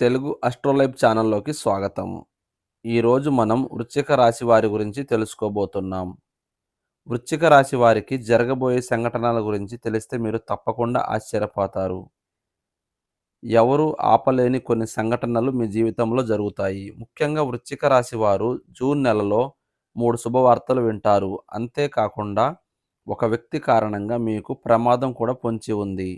తెలుగు అస్ట్రోలైఫ్ ఛానల్లోకి స్వాగతం. ఈరోజు మనం వృశ్చిక రాశి వారి గురించి తెలుసుకోబోతున్నాం. వృశ్చిక రాశి వారికి జరగబోయే సంఘటనల గురించి తెలిస్తే మీరు తప్పకుండా ఆశ్చర్యపోతారు. ఎవరు ఆపలేని కొన్ని సంఘటనలు మీ జీవితంలో జరుగుతాయి. ముఖ్యంగా వృశ్చిక రాశి వారు జూన్ నెలలో మూడు శుభవార్తలు వింటారు. అంతేకాకుండా ఒక వ్యక్తి కారణంగా మీకు ప్రమాదం కూడా పొంచి ఉంది.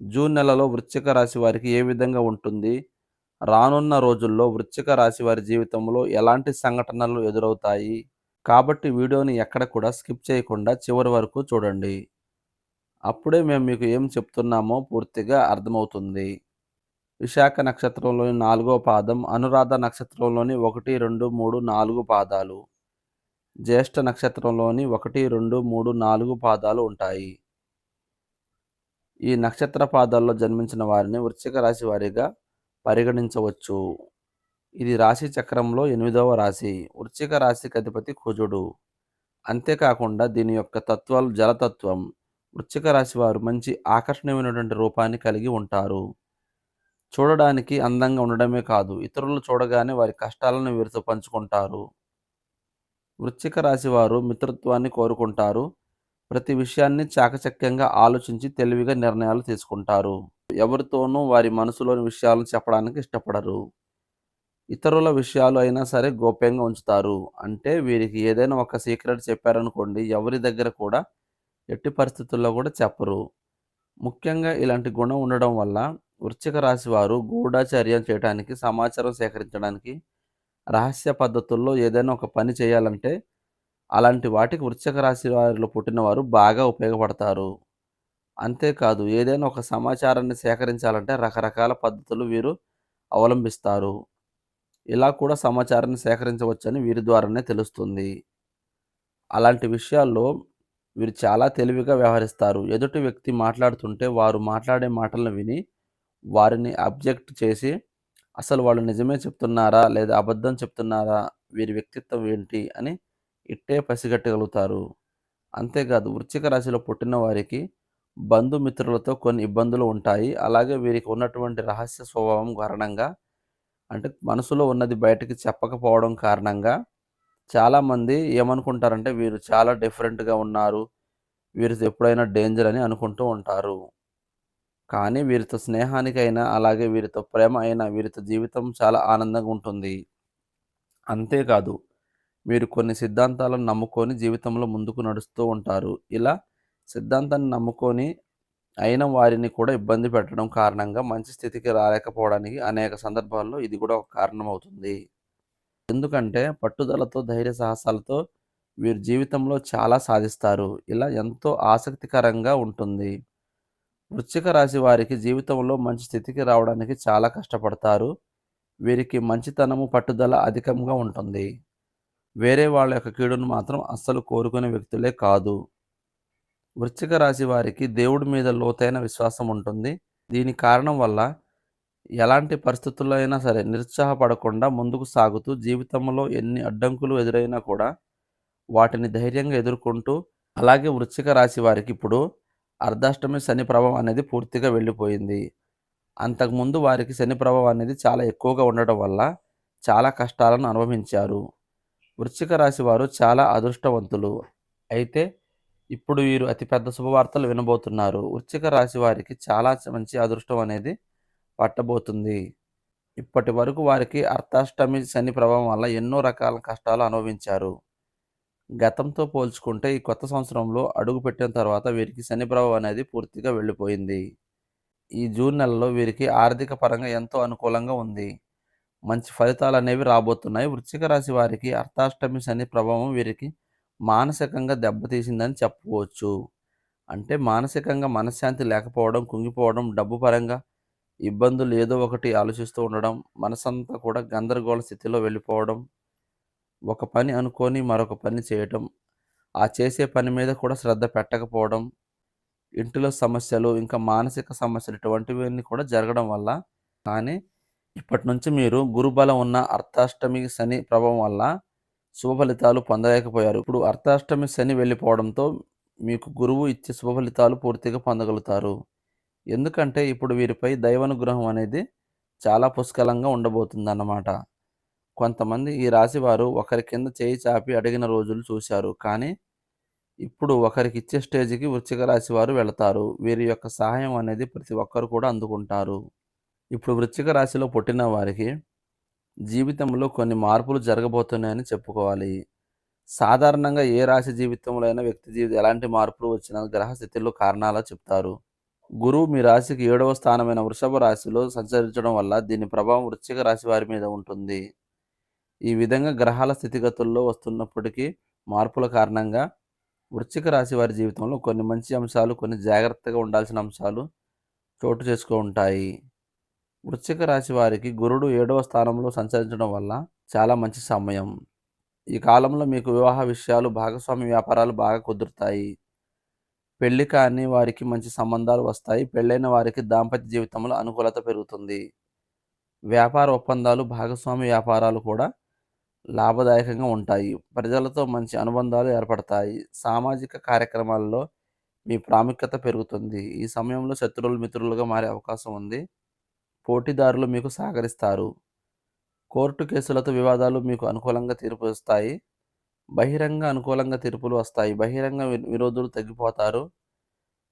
జూన్ నెలలో వృశ్చిక రాశి వారికి ఏ విధంగా ఉంటుంది? రానున్న రోజుల్లో వృశ్చిక రాశి వారి జీవితంలో ఎలాంటి సంఘటనలు ఎదురవుతాయి? కాబట్టి వీడియోని ఎక్కడ కూడా స్కిప్ చేయకుండా చివరి వరకు చూడండి. అప్పుడే మేము మీకు ఏం చెప్తున్నామో పూర్తిగా అర్థమవుతుంది. విశాఖ నక్షత్రంలోని నాలుగో పాదం అనురాధ నక్షత్రంలోని ఒకటి రెండు మూడు నాలుగు పాదాలు జ్యేష్ఠ నక్షత్రంలోని ఒకటి రెండు మూడు నాలుగు పాదాలు ఉంటాయి. ఈ నక్షత్ర పాదాల్లో జన్మించిన వారిని వృశ్చిక రాశి వారిగా పరిగణించవచ్చు. ఇది రాశి చక్రంలో ఎనిమిదవ రాశి. వృశ్చిక రాశికి అధిపతి కుజుడు. అంతేకాకుండా దీని యొక్క తత్వాలు జలతత్వం. వృశ్చిక రాశి వారు మంచి ఆకర్షణీయమైనటువంటి రూపాన్ని కలిగి ఉంటారు. చూడడానికి అందంగా ఉండడమే కాదు ఇతరులు చూడగానే వారి కష్టాలను వీరితో పంచుకుంటారు. వృశ్చిక రాశి వారు మిత్రత్వాన్ని కోరుకుంటారు. ప్రతి విషయాన్ని చాకచక్యంగా ఆలోచించి తెలివిగా నిర్ణయాలు తీసుకుంటారు. ఎవరితోనూ వారి మనసులోని విషయాలను చెప్పడానికి ఇష్టపడరు. ఇతరుల విషయాలు అయినా సరే గోప్యంగా ఉంచుతారు. అంటే వీరికి ఏదైనా ఒక సీక్రెట్ చెప్పారనుకోండి ఎవరి దగ్గర కూడా ఎట్టి పరిస్థితుల్లో కూడా చెప్పరు. ముఖ్యంగా ఇలాంటి గుణం ఉండడం వల్ల వృశ్చిక రాశి వారు గూఢాచర్యం చేయడానికి సమాచారం సేకరించడానికి రహస్య పద్ధతుల్లో ఏదైనా ఒక పని చేయాలంటే అలాంటి వాటికి వృశ్చిక రాశి వారిలో పుట్టినవారు బాగా ఉపయోగపడతారు. అంతేకాదు ఏదైనా ఒక సమాచారాన్ని సేకరించాలంటే రకరకాల పద్ధతులు వీరు అవలంబిస్తారు. ఇలా కూడా సమాచారాన్ని సేకరించవచ్చని వీరి ద్వారానే తెలుస్తుంది. అలాంటి విషయాల్లో వీరు చాలా తెలివిగా వ్యవహరిస్తారు. ఎదుటి వ్యక్తి మాట్లాడుతుంటే వారు మాట్లాడే మాటలను విని వారిని అబ్జెక్ట్ చేసి అసలు వాళ్ళు నిజమే చెప్తున్నారా లేదా అబద్ధం చెప్తున్నారా వీరి వ్యక్తిత్వం ఏంటి అని ఇట్టే పసిగట్టగలుగుతారు. అంతేకాదు వృశ్చిక రాశిలో పుట్టిన వారికి బంధుమిత్రులతో కొన్ని ఇబ్బందులు ఉంటాయి. అలాగే వీరికి ఉన్నటువంటి రహస్య స్వభావం కారణంగా అంటే మనసులో ఉన్నది బయటకి చెప్పకపోవడం కారణంగా చాలామంది ఏమనుకుంటారంటే వీరు చాలా డిఫరెంట్గా ఉన్నారు. వీరు ఎప్పుడైనా డేంజర్ అని అనుకుంటూ ఉంటారు. కానీ వీరితో స్నేహానికైనా అలాగే వీరితో ప్రేమ అయినా వీరితో జీవితం చాలా ఆనందంగా ఉంటుంది. అంతేకాదు మీరు కొన్ని సిద్ధాంతాలను నమ్ముకొని జీవితంలో ముందుకు నడుస్తూ ఉంటారు. ఇలా సిద్ధాంతాన్ని నమ్ముకొని అయిన వారిని కూడా ఇబ్బంది పెట్టడం కారణంగా మంచి స్థితికి రాలేకపోవడానికి అనేక సందర్భాల్లో ఇది కూడా ఒక కారణం అవుతుంది ఎందుకంటే పట్టుదలతో ధైర్య సాహసాలతో వీరు జీవితంలో చాలా సాధిస్తారు. ఇలా ఎంతో ఆసక్తికరంగా ఉంటుంది. వృశ్చిక రాశి వారికి జీవితంలో మంచి స్థితికి రావడానికి చాలా కష్టపడతారు. వీరికి మంచితనము పట్టుదల అధికంగా ఉంటుంది. వేరే వాళ్ళ యొక్క కీడును మాత్రం అస్సలు కోరుకునే వ్యక్తులే కాదు. వృశ్చిక రాశి వారికి దేవుడి మీద లోతైన విశ్వాసం ఉంటుంది. దీని కారణం వల్ల ఎలాంటి పరిస్థితుల్లో అయినా సరే నిరుత్సాహపడకుండా ముందుకు సాగుతూ జీవితంలో ఎన్ని అడ్డంకులు ఎదురైనా కూడా వాటిని ధైర్యంగా ఎదుర్కొంటూ అలాగే వృశ్చిక రాశి వారికి ఇప్పుడు అర్ధాష్టమి శని ప్రభావం అనేది పూర్తిగా వెళ్ళిపోయింది. అంతకుముందు వారికి శని ప్రభావం అనేది చాలా ఎక్కువగా ఉండటం వల్ల చాలా కష్టాలను అనుభవించారు. వృశ్చిక రాశి వారు చాలా అదృష్టవంతులు. అయితే ఇప్పుడు వీరు అతిపెద్ద శుభవార్తలు వినబోతున్నారు. వృశ్చిక రాశి వారికి చాలా మంచి అదృష్టం అనేది పట్టబోతుంది. ఇప్పటి వరకు వారికి అర్థాష్టమి శని ప్రభావం వల్ల ఎన్నో రకాల కష్టాలు అనుభవించారు. గతంతో పోల్చుకుంటే ఈ కొత్త సంవత్సరంలో అడుగు పెట్టిన తర్వాత వీరికి శని ప్రభావం అనేది పూర్తిగా వెళ్ళిపోయింది. ఈ జూన్ నెలలో వీరికి ఆర్థిక పరంగా ఎంతో అనుకూలంగా ఉంది. మంచి ఫలితాలు అనేవి రాబోతున్నాయి. వృశ్చిక రాశి వారికి అర్థాష్టమి శని ప్రభావం వీరికి మానసికంగా దెబ్బతీసిందని చెప్పవచ్చు. అంటే మానసికంగా మనశ్శాంతి లేకపోవడం కుంగిపోవడం డబ్బు పరంగా ఇబ్బందులు ఏదో ఒకటి ఆలోచిస్తూ ఉండడం మనసంతా కూడా గందరగోళ స్థితిలో వెళ్ళిపోవడం ఒక పని అనుకొని మరొక పని చేయటం ఆ చేసే పని మీద కూడా శ్రద్ధ పెట్టకపోవడం ఇంటిలో సమస్యలు ఇంకా మానసిక సమస్యలు ఇటువంటివన్నీ కూడా జరగడం వల్ల కానీ ఇప్పటి నుంచి మీరు గురుబలం ఉన్న అర్థాష్టమి శని ప్రభావం వల్ల శుభ ఫలితాలు పొందలేకపోయారు ఇప్పుడు అర్ధాష్టమి శని వెళ్ళిపోవడంతో మీకు గురువు ఇచ్చే శుభ ఫలితాలు పూర్తిగా పొందగలుగుతారు ఎందుకంటే ఇప్పుడు వీరిపై దైవానుగ్రహం అనేది చాలా పుష్కలంగా ఉండబోతుందన్నమాట. కొంతమంది ఈ రాశి వారు ఒకరి కింద చేయి చాపి అడిగిన రోజులు చూశారు. కానీ ఇప్పుడు ఒకరికిచ్చే స్టేజ్‌కి వృశ్చిక రాశి వారు వెళతారు. వీరి యొక్క సహాయం అనేది ప్రతి ఒక్కరు కూడా అందుకుంటారు. ఇప్పుడు వృశ్చిక రాశిలో పుట్టిన వారికి జీవితంలో కొన్ని మార్పులు జరగబోతున్నాయని చెప్పుకోవాలి. సాధారణంగా ఏ రాశి జీవితంలో అయినా వ్యక్తి జీవితం ఎలాంటి మార్పులు వచ్చినా గ్రహ స్థితిలో కారణాలు చెప్తారు. గురువు మీ రాశికి ఏడవ స్థానమైన వృషభ రాశిలో సంచరించడం వల్ల దీని ప్రభావం వృశ్చిక రాశి వారి మీద ఉంటుంది. ఈ విధంగా గ్రహాల స్థితిగతుల్లో వస్తున్నప్పటికీ మార్పుల కారణంగా వృశ్చిక రాశి వారి జీవితంలో కొన్ని మంచి అంశాలు, కొన్ని జాగ్రత్తగా ఉండాల్సిన అంశాలు చోటు చేసుకో ఉంటాయి. వృశ్చిక రాశి వారికి గురుడు ఏడవ స్థానంలో సంచరించడం వల్ల చాలా మంచి సమయం. ఈ కాలంలో మీకు వివాహ విషయాలు, భాగస్వామి వ్యాపారాలు బాగా కుదురుతాయి. పెళ్ళి కాని వారికి మంచి సంబంధాలు వస్తాయి. పెళ్ళైన వారికి దాంపత్య జీవితంలో అనుకూలత పెరుగుతుంది. వ్యాపార ఒప్పందాలు, భాగస్వామి వ్యాపారాలు కూడా లాభదాయకంగా ఉంటాయి. ప్రజలతో మంచి అనుబంధాలు ఏర్పడతాయి. సామాజిక కార్యక్రమాల్లో మీ ప్రాముఖ్యత పెరుగుతుంది. ఈ సమయంలో శత్రువులు మిత్రులుగా మారే అవకాశం ఉంది. పోటీదారులు మీకు సహకరిస్తారు. కోర్టు కేసులతో వివాదాలు మీకు అనుకూలంగా తీర్పు వస్తాయి బహిరంగ అనుకూలంగా తీర్పులు వస్తాయి. బహిరంగ విరోధులు తగ్గిపోతారు.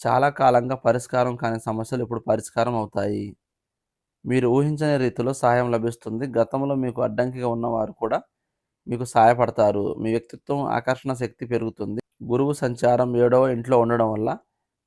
చాలా కాలంగా పరిష్కారం కాని సమస్యలు ఇప్పుడు పరిష్కారం అవుతాయి. మీరు ఊహించని రీతిలో సహాయం లభిస్తుంది. గతంలో మీకు అడ్డంకిగా ఉన్నవారు కూడా మీకు సహాయపడతారు. మీ వ్యక్తిత్వం, ఆకర్షణ శక్తి పెరుగుతుంది. గురువు సంచారం ఏడవ ఇంట్లో ఉండడం వల్ల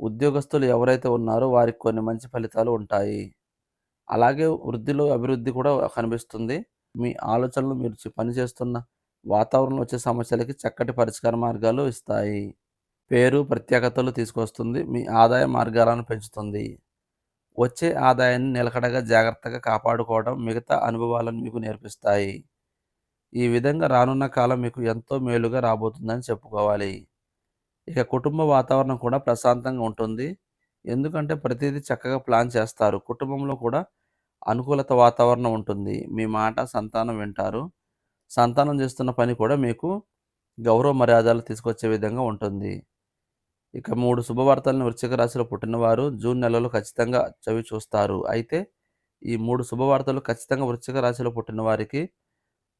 ఉద్యోగస్తులు ఎవరైతే ఉన్నారో వారికి కొన్ని మంచి ఫలితాలు ఉంటాయి. అలాగే వృద్ధిలో అభివృద్ధి కూడా కనిపిస్తుంది. మీ ఆలోచనలు మీరు పనిచేస్తున్న వాతావరణంలో వచ్చే సమస్యలకి చక్కటి పరిష్కార మార్గాలు ఇస్తాయి. పేరు, ప్రత్యేకతలు తీసుకొస్తుంది. మీ ఆదాయ మార్గాలను పెంచుతుంది. వచ్చే ఆదాయాన్ని నిలకడగా జాగ్రత్తగా కాపాడుకోవడం మిగతా అనుభవాలను మీకు నేర్పిస్తాయి. ఈ విధంగా రానున్న కాలం మీకు ఎంతో మేలుగా రాబోతుందని చెప్పుకోవాలి. ఇక కుటుంబ వాతావరణం కూడా ప్రశాంతంగా ఉంటుంది. ఎందుకంటే ప్రతిదీ చక్కగా ప్లాన్ చేస్తారు. కుటుంబంలో కూడా అనుకూలత వాతావరణం ఉంటుంది. మీ మాట సంతానం వింటారు. సంతానం చేస్తున్న పని కూడా మీకు గౌరవ మర్యాదలు తీసుకొచ్చే విధంగా ఉంటుంది. ఇక మూడు శుభవార్తలను వృశ్చిక రాశిలో పుట్టినవారు జూన్ నెలలో ఖచ్చితంగా చవి చూస్తారు. అయితే ఈ మూడు శుభవార్తలు ఖచ్చితంగా వృశ్చిక రాశిలో పుట్టిన వారికి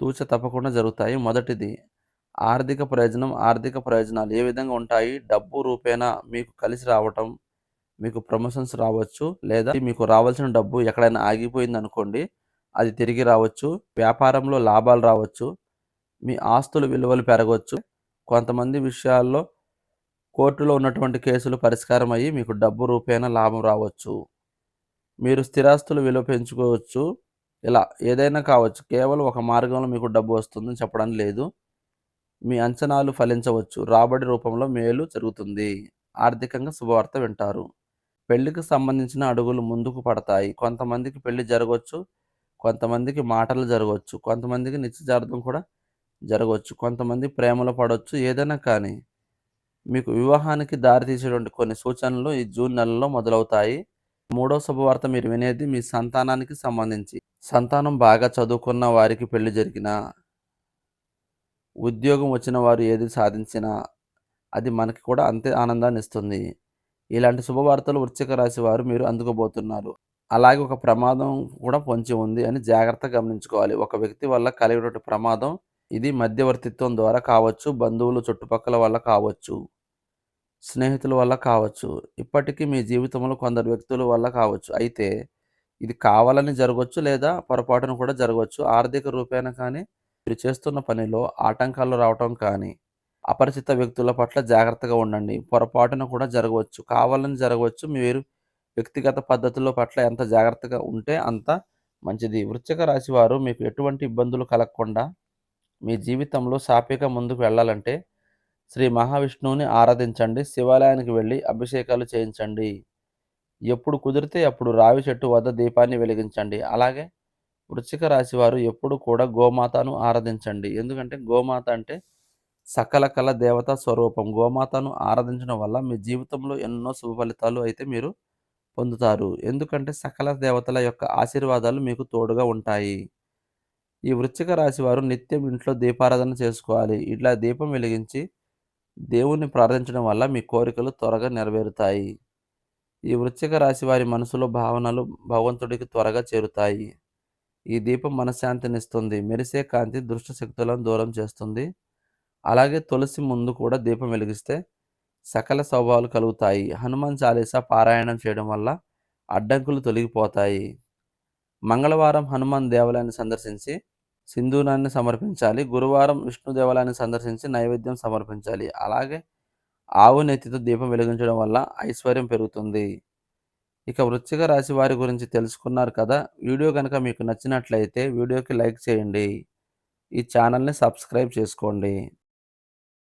తూచ తప్పకుండా జరుగుతాయి. మొదటిది ఆర్థిక ప్రయోజనం. ఆర్థిక ప్రయోజనాలు ఏ విధంగా ఉంటాయి? డబ్బు రూపేణా మీకు కలిసి రావటం, మీకు ప్రమోషన్స్ రావచ్చు. లేదా మీకు రావాల్సిన డబ్బు ఎక్కడైనా ఆగిపోయింది అనుకోండి అది తిరిగి రావచ్చు. వ్యాపారంలో లాభాలు రావచ్చు. మీ ఆస్తుల విలువలు పెరగవచ్చు కొంతమంది విషయాల్లో కోర్టులో ఉన్నటువంటి కేసులు పరిష్కారం అయ్యి మీకు డబ్బు రూపేణా లాభం రావచ్చు. మీరు స్థిరాస్తులు విలువ పెంచుకోవచ్చు. ఇలా ఏదైనా కావచ్చు. కేవలం ఒక మార్గంలో మీకు డబ్బు వస్తుందని చెప్పడం లేదు. మీ అంచనాలు ఫలించవచ్చు. రాబడి రూపంలో మేలు జరుగుతుంది. ఆర్థికంగా శుభవార్త వింటారు. పెళ్ళికి సంబంధించిన అడుగులు ముందుకు పడతాయి. కొంతమందికి పెళ్ళి జరగవచ్చు కొంతమందికి మాటలు జరగవచ్చు కొంతమందికి నిశ్చితార్థం కూడా జరగవచ్చు కొంతమంది ప్రేమలో పడవచ్చు ఏదైనా కానీ మీకు వివాహానికి దారితీసేటువంటి కొన్ని సూచనలు ఈ జూన్ నెలలో మొదలవుతాయి. మూడో శుభవార్త మీరు వినేది మీ సంతానానికి సంబంధించి. సంతానం బాగా చదువుకున్న వారికి పెళ్ళి జరిగినా, ఉద్యోగం వచ్చిన వారు ఏది సాధించినా అది మనకి కూడా అంతే ఆనందాన్ని ఇస్తుంది ఇలాంటి శుభవార్తలు వృశ్చిక రాశి వారు మీరు అందుకోబోతున్నారు. అలాగే ఒక ప్రమాదం కూడా పొంచి ఉంది అని జాగ్రత్తగా గమనించుకోవాలి. ఒక వ్యక్తి వల్ల కలిగినటువంటి ప్రమాదం ఇది మధ్యవర్తిత్వం ద్వారా కావచ్చు. బంధువులు చుట్టుపక్కల వల్ల కావచ్చు. స్నేహితుల వల్ల కావచ్చు. ఇప్పటికీ మీ జీవితంలో కొందరు వ్యక్తుల వల్ల కావచ్చు. అయితే ఇది కావాలని జరగవచ్చు లేదా పొరపాటున కూడా జరగవచ్చు ఆర్థిక రూపేణ కానీ, మీరు చేస్తున్న పనిలో ఆటంకాలు రావటం కానీ, అపరిచిత వ్యక్తుల పట్ల జాగ్రత్తగా ఉండండి. పొరపాటున కూడా జరగవచ్చు. కావాలని జరగవచ్చు. మీరు వ్యక్తిగత పద్ధతుల పట్ల ఎంత జాగ్రత్తగా ఉంటే అంత మంచిది. వృశ్చిక రాశి వారు మీకు ఎటువంటి ఇబ్బందులు కలగకుండా మీ జీవితంలో సాపిక ముందుకు వెళ్ళాలంటే శ్రీ మహావిష్ణువుని ఆరాధించండి. శివాలయానికి వెళ్ళి అభిషేకాలు చేయించండి. ఎప్పుడు కుదిరితే అప్పుడు రావి చెట్టు వద్ద దీపాన్ని వెలిగించండి. అలాగే వృశ్చిక రాశి వారు ఎప్పుడు కూడా గోమాతను ఆరాధించండి. ఎందుకంటే గోమాత అంటే సకల కళ దేవత స్వరూపం. గోమాతను ఆరాధించడం వల్ల మీ జీవితంలో ఎన్నో శుభ ఫలితాలు అయితే మీరు పొందుతారు. ఎందుకంటే సకల దేవతల యొక్క ఆశీర్వాదాలు మీకు తోడుగా ఉంటాయి. ఈ వృశ్చిక రాశి వారు నిత్యం ఇంట్లో దీపారాధన చేసుకోవాలి. ఇట్లా దీపం వెలిగించి దేవుణ్ణి ప్రార్థించడం వల్ల మీ కోరికలు త్వరగా నెరవేరుతాయి. ఈ వృశ్చిక రాశి వారి మనసులో భావనలు భగవంతుడికి త్వరగా చేరుతాయి ఈ దీపం మనశ్శాంతినిస్తుంది మెరిసే కాంతి దుష్ట శక్తులను దూరం చేస్తుంది అలాగే తులసి ముందు కూడా దీపం వెలిగిస్తే సకల స్వభావాలు కలుగుతాయి. హనుమాన్ చాలీసా పారాయణం చేయడం వల్ల అడ్డంకులు తొలగిపోతాయి. మంగళవారం హనుమాన్ దేవాలయాన్ని సందర్శించి సింధూరాన్ని సమర్పించాలి. గురువారం విష్ణు దేవాలయాన్ని సందర్శించి నైవేద్యం సమర్పించాలి. అలాగే ఆవు నెత్తితో దీపం వెలిగించడం వల్ల ఐశ్వర్యం పెరుగుతుంది. ఇక వృశ్చిక రాశి వారి గురించి తెలుసుకున్నారు కదా? వీడియో కనుక మీకు నచ్చినట్లయితే వీడియోకి లైక్ చేయండి. ఈ ఛానల్ని సబ్స్క్రైబ్ చేసుకోండి.